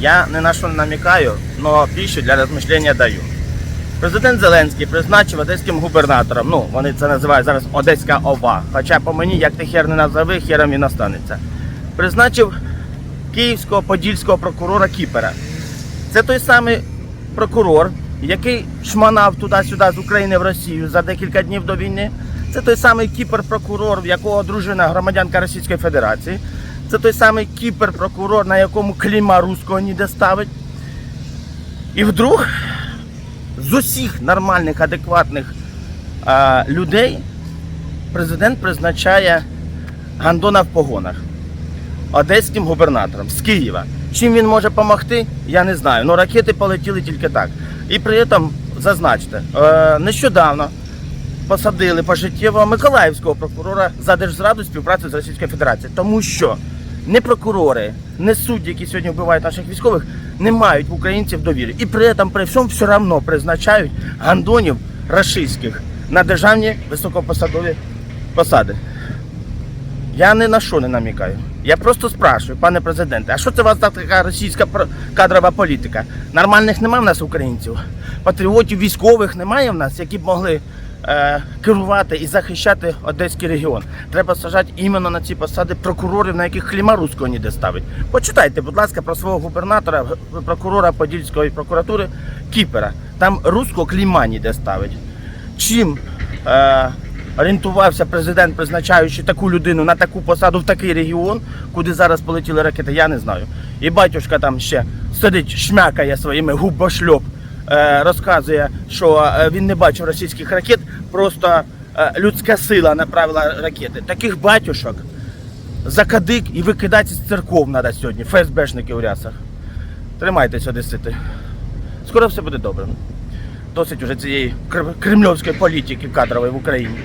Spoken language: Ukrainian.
Я не на що намікаю, але пищу для розмішлення даю. Президент Зеленський призначив одеським губернатором, ну вони це називають зараз Одеська ОВА. Хоча по мені, як ти хер не назови, хером він останеться. Призначив київського подільського прокурора Кіпера. Це той самий прокурор, який шманав туди-сюди з України в Росію за декілька днів до війни. Це той самий кіпер-прокурор, в якого дружина громадянка Російської Федерації. Це той самий кіпер-прокурор, на якому кліма руського ніде ставить. І вдруг з усіх нормальних, адекватних а, людей президент призначає Гандона в погонах одеським губернатором з Києва. Чим він може допомогти, я не знаю. Ну ракети полетіли тільки так. І при цьому зазначте, е, нещодавно посадили пожиттєво Миколаївського прокурора за держзраду співпрацю з Російською Федерацією. Тому що не прокурори, не судді, які сьогодні вбивають наших військових, не мають в українців довіри. І при цьому при всьому все одно призначають гандонів рашистських на державні високопосадові посади. Я ні на що не намікаю. Я просто спрашиваю, пане президенте, а що це у вас така російська кадрова політика? Нормальних немає в нас українців, патріотів, військових немає в нас, які б могли керувати і захищати Одеський регіон. Треба сажати іменно на ці посади прокурорів, на яких кліма руського ніде ставить. Почитайте, будь ласка, про свого губернатора, прокурора Подільської прокуратури Кіпера. Там руського кліма ніде ставить. Чим е, орієнтувався президент, призначаючи таку людину на таку посаду в такий регіон, куди зараз полетіли ракети, я не знаю. І батюшка там ще сидить, шмякає своїми губошльоп, е, розказує, що е, він не бачив російських ракет, просто е, людська сила направила ракети. Таких батюшок за кадик і викидати з церков треба сьогодні, ФСБшники у рясах. Тримайтесь, одесити. Скоро все буде добре. Досить уже цієї кр- кремльовської політики кадрової в Україні.